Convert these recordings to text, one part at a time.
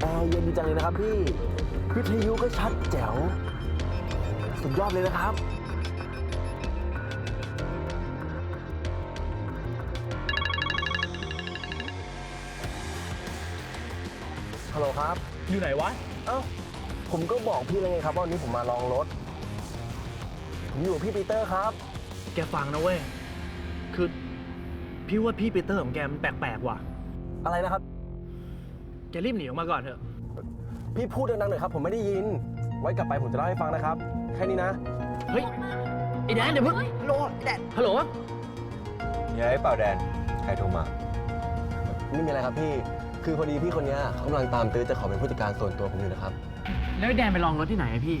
แอร์เย็นดีจังเลยนะครับพี่ วิทยุก็ชัดแจ๋ว สุดยอดเลยนะครับ ฮัลโหลครับ อยู่ไหนวะ เอ้า ผมก็บอกพี่แล้วไงครับว่าวันนี้ผมมาลองรถ ผมอยู่กับพี่ปีเตอร์ครับ แกฟังนะเว้ย คือ พี่ว่าพี่ปีเตอร์ของแกมันแปลกๆว่ะ อะไรนะครับ แกรีบหนีออกมาก่อนเถอะ พี่พูดดังๆหน่อยครับ ผมไม่ได้ยิน ไว้กลับไปผมจะเล่าให้ฟังนะครับ แค่นี้นะเฮ้ย ไอ้แดนเดี๋ยวเพิ่งฮัลโหลแดนฮัลโหล มีอะไรเปล่าแดน ใครโทรมา ไม่มีอะไรครับพี่ คือพอดีพี่คนเนี้ยเขากำลังตามตื้อจะขอเป็นผู้จัดการส่วนตัวผมอยู่นะครับ แล้วไอ้แดนไปลองรถที่ไหนอะพี่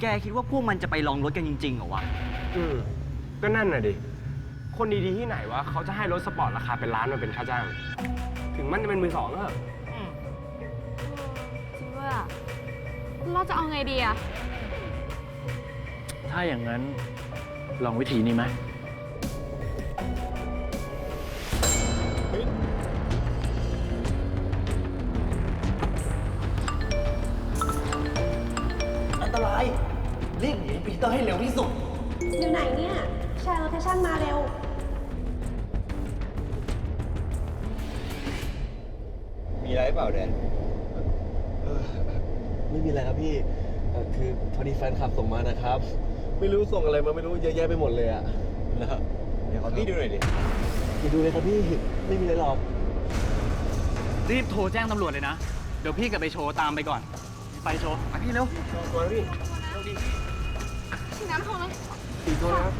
แกคิดว่าพวกมันจะไปลองรถกันจริงๆเหรอวะ อืมก็นั่นน่ะดิ คนดีๆที่ไหนวะเขาจะให้รถสปอร์ตราคาเป็นล้านมาเป็นค่าจ้าง ถึงมันจะเป็นมือสองก็เถอะจริงด้วยอะเราจะเอาไงดีอะ ถ้าอย่างนั้นลองวิธีนี้ไหมอันตรายรีบหนีปีเตอร์ให้เร็วที่สุด อยู่ไหนเนี่ย แชร์โลเคชั่นมาเร็ว มีอะไรเปล่าแดนไม่มีอะไรครับพี่เอ่อคือพอดีแฟนคลับส่งมานะครับ ไม่รู้ส่งอะไรมาไม่รู้เยอะแยะไปหมดเลยอะแล้วเดี๋ยวขอพี่ดูหน่อยดิอย่าดูเลยครับพี่ไม่มีอะไรหรอก รีบโทรแจ้งตำรวจเลยนะ เดี๋ยวพี่กับไปโชว์ตามไปก่อน ไปโชว์ไปพี่เร็วตัวพี่ถึงน้ำโทรเลยตีตัวนะครับ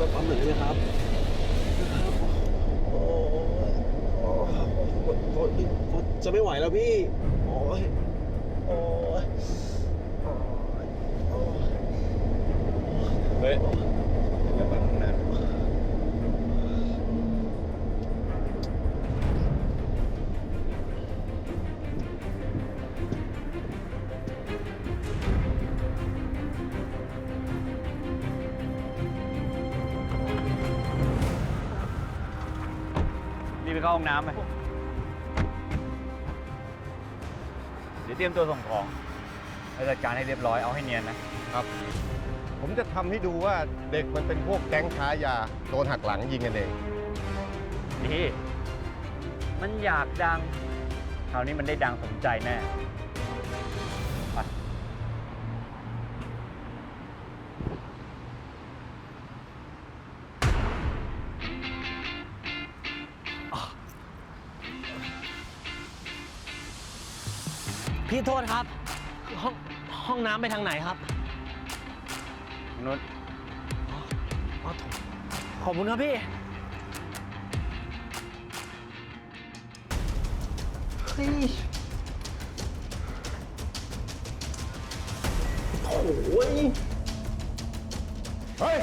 มาปั๊มหน่อยได้ไหมครับนะครับโอ้ยโอ้ยโอ้ยโอ้ยโอ้ยจะไม่ไหวแล้วพี่ โอ้ยโอ้ยโอ้ยโอ้ยเฮ้ย ไปเข้าห้องน้ำไปเดี๋ยวเตรียมตัวส่งของไปจัดการให้เรียบร้อยเอาให้เนียนนะครับ ผมจะทำให้ดูว่าเด็กมันเป็นพวกแก๊งค้ายาโดนหักหลังยิงกันเองดีมันอยากดังคราวนี้มันได้ดังสมใจแน่ พี่โทษครับ ห้องห้องน้ำไปทางไหนครับนุชขอบคุณครับพี่โอ้ยเฮ้ย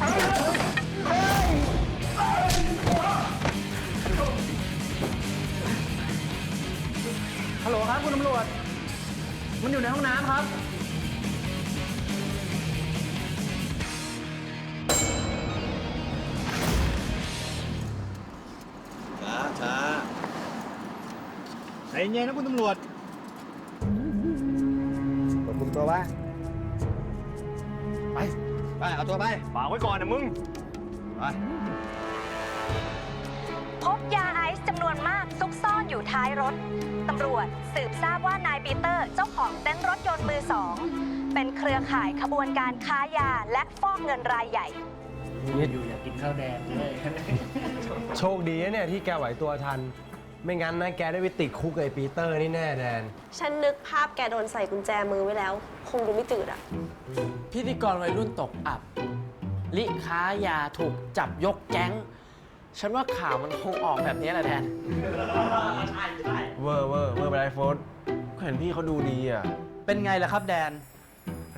ฮั ลโหลครับคุณตำรวจ มันอยู่ในห้องน้ำครับ ช้าช้าใจเย็นนะคุณตำรวจกดคุมตัวไว้ไป เอาตัวไป ฝากไว้ก่อนนะมึง ไป พบยาไอซ์จำนวนมากซุกซ่อนอยู่ท้ายรถ ตำรวจ สืบทราบว่านายปีเตอร์ เจ้าของเต็นท์รถยนต์มือสอง เป็นเครือข่ายขบวนการค้ายาและฟอกเงินรายใหญ่ อยู่อยากกินข้าวแดงเลยโชคดีนะเนี่ยที่แกไหวตัวทัน ไม่งั้นนะแกได้ไปติดคุกกับไอ้ปีเตอร์นี่แน่แดน ฉันนึกภาพแกโดนใส่กุญแจมือไว้แล้ว คงดูไม่จืดอะพิธีกรวัยรุ่นตกอับ ลิค้ายาถูกจับยกแก๊ง ฉันว่าข่าวมันคงออกแบบนี้แหละแทน เวอร์เวอร์เวอร์ไปไอโฟนก็เห็นพี่เขาดูดีอะ เป็นไงล่ะครับแดน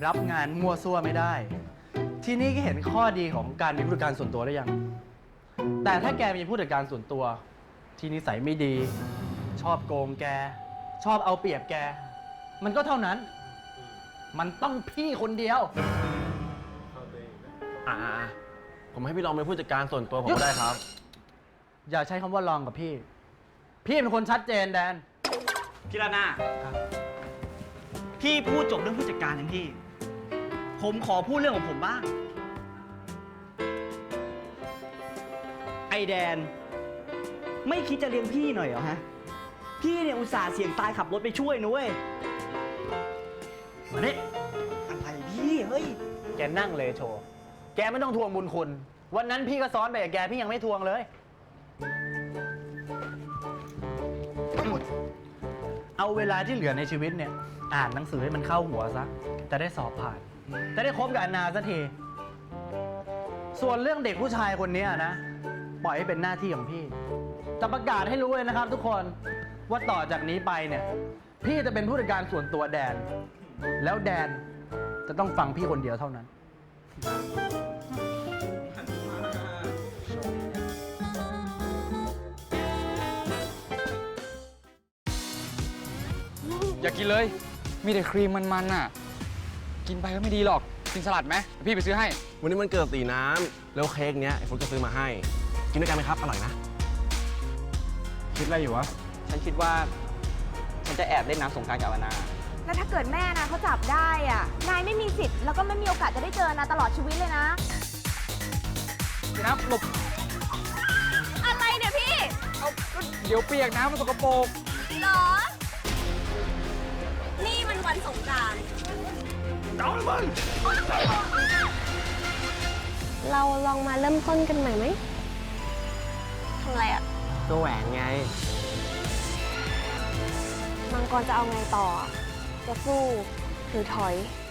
รับงานมั่วซั่วไม่ได้ททีนี้ก็เห็นข้อดีของการมีผู้จัดการส่วนตัวได้ยัง แต่ถ้าแกมีผู้จัดการส่วนตัว ที่นิสัยไม่ดี ชอบโกงแก ชอบเอาเปรียบแก มันก็เท่านั้น มันต้องพี่คนเดียว อ่า ผมให้พี่ลองเป็นผู้จัดการส่วนตัวผมก็ได้ครับ อย่าใช้คำว่าลองกับพี่ พี่เป็นคนชัดเจนแดน พี่ราหน้าพี่พูดจบเรื่องผู้จัดการยังพี่ ผมขอพูดเรื่องของผมบ้าง ไอแดน ไม่คิดจะเลี้ยงพี่หน่อยเหรอฮะ พี่เนี่ยอุตส่าห์เสี่ยงตายขับรถไปช่วยนะเว้ยมาเนี่ยอะไรพี่เฮ้ย แกนั่งเลยโชว์ แกไม่ต้องทวงบุญคุณ วันนั้นพี่ก็ซ้อนไปกับแกพี่ยังไม่ทวงเลย เอาเวลาที่เหลือในชีวิตเนี่ยอ่านหนังสือให้มันเข้าหัวซะจะได้สอบผ่าน จะได้คบกับอนนาสักที ส่วนเรื่องเด็กผู้ชายคนเนี้ยนะ ปล่อยให้เป็นหน้าที่ของพี่ จะประกาศให้รู้เลยนะครับ ทุกคนว่าต่อจากนี้ไปเนี่ย พี่จะเป็นผู้จัดการส่วนตัวแดน แล้วแดนจะต้องฟังพี่คนเดียวเท่านั้นอ ย่ากินเลย มีแต่ครีมมันๆน่ะ กินไปก็ไม่ดีหรอก กินสลัดไหมเดี๋ยวพี่ไปซื้อให้ วันนี้มันเกิดตีน้ำแล้วเค้กเนี้ยไอ้ฟุกจะซื้อมาให้ กินด้วยกันไหมครับ อร่อยนะ คิดอะไรอยู่วะ ฉันคิดว่า ฉันจะแอบเล่นน้ำสงกรารกับอานา แล้วถ้าเกิดแม่นะเขาจับได้อะ นายไม่มีสิทธิ์ แล้วก็ไม่มีโอกาสจะได้เจอนะตลอดชีวิตเลยนะน้ำหลบ อะไรเนี่ยพี่ เอาก็เดี๋ยวเปียกน้ำมันสกปรก หรอนี่มัน วันสงกรารเราลองมาเริ่มต้นกันใหม่ไหมทำอะไรอะตัวแหวนไง มังกรจะเอาไงต่อ จะสู้หรือถอยถ